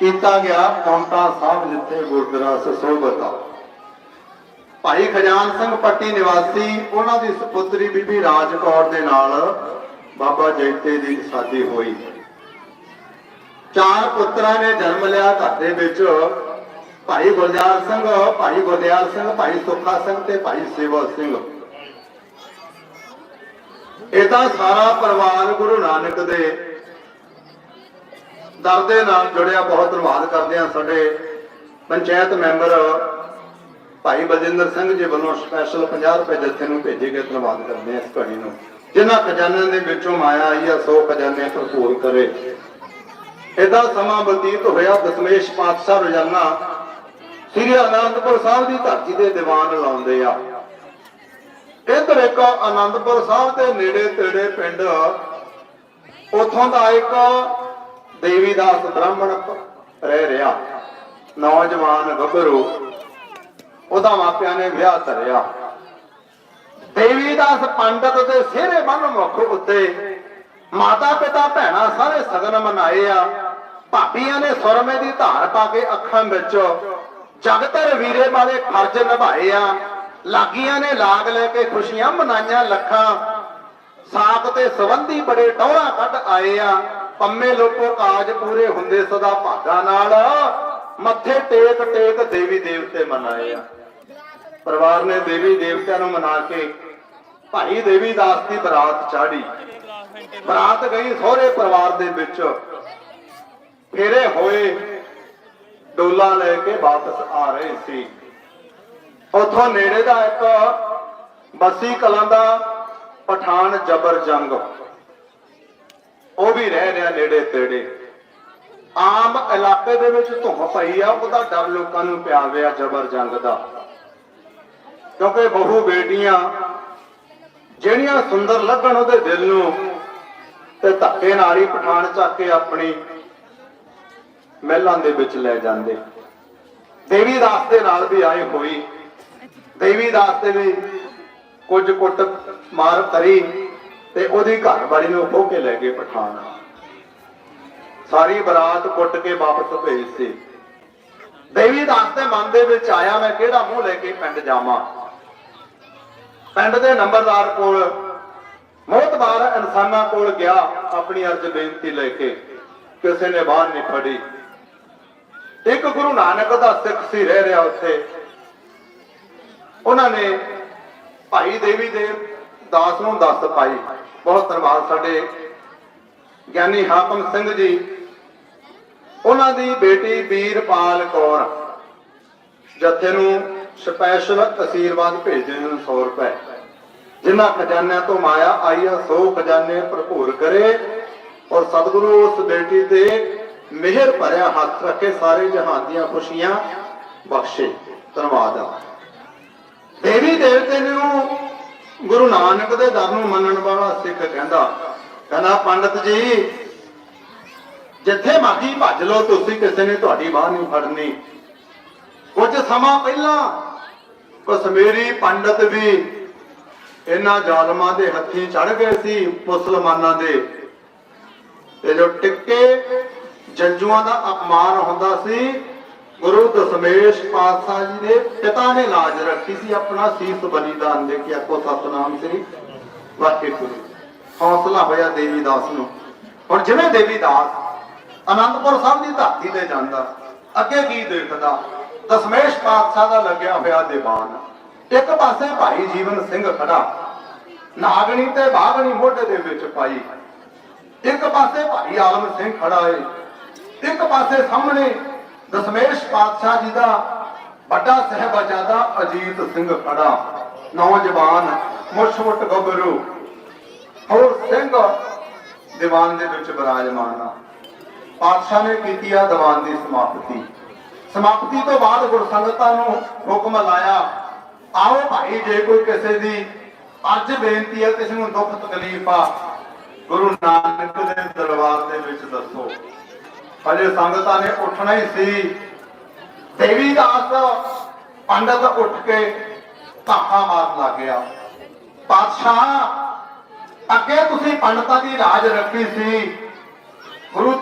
ਕੀਤਾ ਗਿਆ ਪੌਂਟਾ ਸਾਹਿਬ ਜਿੱਥੇ ਗੁਰਦੁਆਰਾ ਸਸੋਬਤਾ। ਭਾਈ ਖਜਾਨ ਸਿੰਘ ਪੱਟੀ ਨਿਵਾਸੀ, ਉਹਨਾਂ ਦੀ ਸੁਪੁੱਤਰੀ ਬੀਬੀ ਰਾਜ ਦੇ ਨਾਲ ਬਾਬਾ ਜੈਤੇ ਦੀ ਸ਼ਾਦੀ ਹੋਈ। ਚਾਰ ਪੁੱਤਰਾਂ ਨੇ ਜਨਮ ਲਿਆ ਘਰ ਦੇ ਵਿੱਚ। ਭਾਈ ਗੁਰਦਿਆਲ ਸਿੰਘ, ਭਾਈ ਗੁਰਦਿਆਲ ਸਿੰਘ, ਭਾਈ ਸੁੱਖਾ ਸਿੰਘ ਤੇ ਭਾਈ ਸੇਵਾ ਸਿੰਘ। ਇਹਦਾ ਸਾਰਾ ਪਰਿਵਾਰ ਗੁਰੂ ਨਾਨਕ ਦੇ ਦਰ ਦੇ ਨਾਲ ਜੁੜਿਆ ਬਹੁਤ ਧੰਨਵਾਦ ਕਰਦੇ ਹਾਂ ਸਾਡੇ ਪੰਚਾਇਤ ਮੈਂਬਰ ਭਾਈ ਬਲਜਿੰਦਰ ਸਿੰਘ ਜੀ ਵੱਲੋਂ ਸਪੈਸ਼ਲ 50 ਰੁਪਏ ਜੱਥੇ ਨੂੰ ਭੇਜੇ ਗਏ ਧੰਨਵਾਦ ਕਰਦੇ ਆ ਇਸ ਘੜੀ ਨੂੰ। ਜਿਨ੍ਹਾਂ ਖਜ਼ਾਨਿਆਂ ਦੇ ਵਿੱਚੋਂ ਮਾਇਆ ਆਈ ਆ 100 ਖਜ਼ਾਨੇ ਭਰਪੂਰ ਕਰੇ। ਇਹਦਾ ਸਮਾਂ ਬਤੀਤ ਹੋਇਆ ਦਸ਼ਮੇਸ਼ ਪਾਤਸ਼ਾਹ ਰੋਜ਼ਾਨਾ ਸ੍ਰੀ ਅਨੰਦਪੁਰ ਸਾਹਿਬ ਦੀ ਧਰਤੀ ਦੇ ਦੀਵਾਨ ਲਾਉਂਦੇ ਆ। ਇੱਧਰ ਇੱਕ ਅਨੰਦਪੁਰ ਸਾਹਿਬ ਦੇ ਨੇੜੇ ਤੇੜੇ ਪਿੰਡ, ਉਥੋਂ ਦਾ ਇੱਕ ਦੇਵੀਦਾਸ ਬ੍ਰਾਹਮਣ ਰਹਿ ਰਿਹਾ। ਨੌਜਵਾਨ ਗੱਭਰੂ, ਉਹਦਾ ਮਾਪਿਆਂ ਨੇ ਵਿਆਹ ਧਰਿਆ। ਦੇਵੀਦਾਸ ਪੰਡਤ ਦੇ ਸਿਹਰੇ ਬੰਨ ਮੁਖ ਉੱਤੇ ਮਾਤਾ ਪਿਤਾ ਭੈਣਾਂ ਸਾਰੇ ਸਗਨ ਮਨਾਏ ਆ। ਭਾਬੀਆਂ ਨੇ ਸੁਰਮੇ ਦੀ ਧਾਰ ਪਾ ਕੇ ਅੱਖਾਂ ਵਿੱਚ ਜਗਤਰ ਵੀਰੇ ਵਾਲੇ ਫਰਜ਼ ਨਿਭਾਏ ਆ। ਲਾਗੀਆਂ ਨੇ ਲਾਗ ਲੈ ਕੇ ਖੁਸ਼ੀਆਂ ਮਨਾਈਆਂ ਲੱਖਾਂ। ਸਾਕ ਤੇ ਸਬੰਧੀ ਬੜੇ ਟੌਰਾ ਕੱਢ ਆਏ ਆ। ਪੰਮੇ ਲੋਕੋ ਕਾਜ ਪੂਰੇ ਹੁੰਦੇ ਸਦਾ ਭਾਗਾ ਨਾਲ। ਮੱਥੇ ਟੇਕ ਟੇਕ ਦੇਵੀ ਦੇਵਤੇ ਮਨਾਏ ਆ। ਪਰਿਵਾਰ ਨੇ ਦੇਵੀ ਦੇਵਤਿਆਂ ਨੂੰ ਮਨਾ ਕੇ ਭਾਈ ਦੇਵੀ ਦਾਸ ਦੀ ਬਰਾਤ ਚਾੜੀ। ਬਰਾਤ ਗਈ ਸਹੁਰੇ ਪਰਿਵਾਰ ਦੇ ਵਿੱਚ। ਫੇਰੇ ਹੋਏ, ਡੋਲਾ ਲੈ ਕੇ ਵਾਪਸ ਆ ਰਹੇ ਸੀ। ਉਥੋਂ ਨੇੜੇ ਦਾ ਇੱਕ ਬਸੀ ਕਲਾਂ ਦਾ ਪਠਾਨ ਜਬਰ ਜੰਗ ਉਹ ਵੀ ਰਹਿ ਰਿਹਾ ਨੇੜੇ ਤੇੜੇ। ਆਮ ਇਲਾਕੇ ਦੇ ਵਿੱਚ ਧੁੰਮ ਪਈ ਆ, ਉਹਦਾ ਡਰ ਲੋਕਾਂ ਨੂੰ ਪਿਆ ਰਿਹਾ ਜਬਰ ਜੰਗ ਦਾ। ਕਿਉਂਕਿ ਬਹੂ ਬੇਟੀਆਂ, ਜਿਹੜੀਆਂ ਸੁੰਦਰ ਲੱਗਣ ਉਹਦੇ ਦਿਲ ਨੂੰ, ਤੇ ਧੱਕੇ ਨਾਲ ਹੀ ਪਠਾਨ ਚੱਕ ਕੇ ਆਪਣੀ ਮਹਿਲਾਂ ਦੇ ਵਿੱਚ ਲੈ ਜਾਂਦੇ। ਦੇਵੀ ਦਾਸ ਦੇ ਨਾਲ ਵੀ ਆਏ ਹੋਈ। ਦੇਵੀ ਦਾਸ ਦੇ ਵੀ ਕੁਝ ਕੁੱਟ ਮਾਰ ਕਰੀ ਤੇ ਉਹਦੀ ਘਰ ਵਾਲੀ ਨੂੰ ਖੋ ਕੇ ਲੈ ਗਏ ਪਠਾਨ ਸਾਰੀ ਬਰਾਤ ਕੁੱਟ ਕੇ ਵਾਪਸ ਭੇਜ ਸੀ ਦੇਵੀ ਦਾਸ ਦੇ ਮਨ ਦੇ ਵਿੱਚ ਆਇਆ, ਮੈਂ ਕਿਹੜਾ ਮੂੰਹ ਲੈ ਕੇ ਪਿੰਡ ਜਾਵਾਂ? ਪਿੰਡ ਦੇ ਨੰਬਰਦਾਰ ਕੋਲ ਮੋਤਬਾਰ ਇਨਸਾਨਾਂ ਕੋਲ ਗਿਆ, ਆਪਣੀ ਅਰਜ਼ ਬੇਨਤੀ ਲੈ ਕੇ। ਕਿਸੇ ਨੇ ਬਾਹਰ ਨਹੀਂ ਫੜੀ। ਇੱਕ ਗੁਰੂ ਨਾਨਕ ਦਾ ਸਿੱਖ ਸੀ, ਰਹਿ ਰਿਹਾ ਉੱਥੇ। ਉਹਨਾਂ ਨੇ ਭਾਈ ਦੇਵੀ ਦੇ ਦਾਸ ਨੂੰ ਦੱਸ ਪਾਈ। ਬਹੁਤ ਧੰਨਵਾਦ ਸਾਡੇ ਗਿਆਨੀ ਹਾਕਮ ਸਿੰਘ ਜੀ। ਉਹਨਾਂ ਦੀ ਬੇਟੀ ਵੀਰਪਾਲ ਕੌਰ, ਜਥੇ ਨੂੰ ਸਪੈਸ਼ਲ ਅਸੀਰਵਾਦ ਭੇਜਦੇ ਨੇ 100 ਰੁਪਏ। ਜਿਨ੍ਹਾਂ ਖਜ਼ਾਨਿਆਂ ਤੋਂ ਮਾਇਆ ਆਈ ਆ 100 ਖਜ਼ਾਨੇ ਭਰਪੂਰ ਕਰੇ ਔਰ ਸਤਿਗੁਰੂ ਉਸ ਬੇਟੀ ਤੇ ਮਿਹਰ ਭਰਿਆ ਹੱਥ ਰੱਖੇ, ਸਾਰੇ ਜਹਾਨ ਦੀਆਂ ਖੁਸ਼ੀਆਂ ਬਖਸ਼ੇ। ਧੰਨਵਾਦ ਆ। ਦੇਵੀ ਦੇਵਤੇ ਨੂੰ ਗੁਰੂ ਨਾਨਕ ਦੇ ਦਰ ਨੂੰ ਮੰਨਣ ਵਾਲਾ ਕਹਿੰਦਾ ਕਹਿੰਦਾ, ਪੰਡਤ ਜੀ, ਜਿੱਥੇ ਮਰਜ਼ੀ ਭੱਜ ਲਓ, ਤੁਸੀਂ ਕਿਸੇ ਨੇ ਤੁਹਾਡੀ ਬਾਹ ਨਹੀਂ ਫੜਨੀ। ਕੁਝ ਸਮਾਂ ਪਹਿਲਾਂ ਕਸ਼ਮੀਰੀ ਪੰਡਤ ਵੀ ਇਹਨਾਂ ਜ਼ਾਲਮਾਂ ਦੇ ਹੱਥੀਂ ਚੜ ਗਏ ਸੀ ਮੁਸਲਮਾਨਾਂ ਦੇ। ਤੇ ਜੋ ਟਿੱਕੇ ਜੰਜੂਆਂ ਦਾ ਅਪਮਾਨ ਹੁੰਦਾ ਸੀ, ਗੁਰੂ ਦਸ਼ਮੇਸ਼ ਪਾਤਸ਼ਾਹ ਜੀ ਦੇ ਪਿਤਾ ਨੇ ਲਾਜ ਰੱਖੀ ਸੀ ਆਪਣਾ ਸੀਸ ਬਲੀਦਾਨ ਦੇ ਕੇ, ਆਖੋ ਸਤਨਾਮ ਸ੍ਰੀ ਵਾਹਿਗੁਰੂ। ਹੌਸਲਾ ਹੋਇਆ ਦੇਵੀ ਦਾਸ ਨੂੰ। ਹੁਣ ਜਿਵੇਂ ਦੇਵੀ ਦਾਸ ਅਨੰਦਪੁਰ ਸਾਹਿਬ ਦੀ ਧਰਤੀ ਤੇ ਜਾਂਦਾ, ਅੱਗੇ ਕੀ ਦੇਖਦਾ? ਦਸ਼ਮੇਸ਼ ਪਾਤਸ਼ਾਹ ਦਾ ਲੱਗਿਆ ਹੋਇਆ ਦੀਵਾਨ। ਇੱਕ ਪਾਸੇ ਭਾਈ ਜੀਵਨ ਸਿੰਘ ਖੜਾ, ਨਾਗਣੀ ਤੇ ਬਾਗਣੀ ਮੋਢੇ ਦੇ ਵਿੱਚ ਪਾਈ। ਇੱਕ ਪਾਸੇ ਭਾਈ ਆਲਮ ਸਿੰਘ ਖੜਾ ਏ, ਇੱਕ ਪਾਸੇ ਸਾਹਮਣੇ ਦਸ਼ਮੇਸ਼ ਪਾਤਸ਼ਾਹ ਜੀ ਦਾ ਵੱਡਾ ਸਹਿਬਜ਼ਾਦਾ ਅਜੀਤ ਸਿੰਘ ਖੜਾ। ਨੌਜਵਾਨ ਮੁਸ਼ਮਟ ਗੱਭਰੂ ਹੋਰ ਸਿੰਘ ਦੀਵਾਨ ਦੇ ਵਿੱਚ ਬਿਰਾਜਮਾਨ ਆ। ਪਾਤਸ਼ਾਹ ਨੇ ਕੀਤੀ ਆ ਦੀਵਾਨ ਦੀ ਸਮਾਪਤੀ। ਸਮਾਪਤੀ ਤੋਂ ਬਾਅਦ ਗੁਰਸੰਗਤਾਂ ਨੂੰ ਹੁਕਮ ਲਾਇਆ, ਆਓ ਭਾਈ, ਜੇ ਕੋਈ ਕਿਸੇ ਦੀ ਅੱਜ ਬੇਨਤੀ ਹੈ ਕਿਸੇ ਨੂੰ ਦੁੱਖ ਤਕਲੀਫ ਆ, ਗੁਰੂ ਨਾਨਕ ਦੇ ਦਰਬਾਰ ਦੇ ਵਿੱਚ ਦੱਸੋ। ਹਜੇ ਸੰਗਤਾਂ ਨੇ ਉੱਠਣਾ ਹੀ ਸੀ। ਦੇਵੀ ਦਾਸ ਪੰਡਤ ਉੱਠ ਕੇ ਧਾਕਾ ਮਾਰਨ ਲੱਗ ਗਿਆ। ਪਾਤਸ਼ਾਹ ਅੱਗੇ ਤੁਸੀਂ ਪੰਡਤਾਂ ਦੀ ਰਾਜ ਰੱਖੀ ਸੀ। ਗੁਰੂ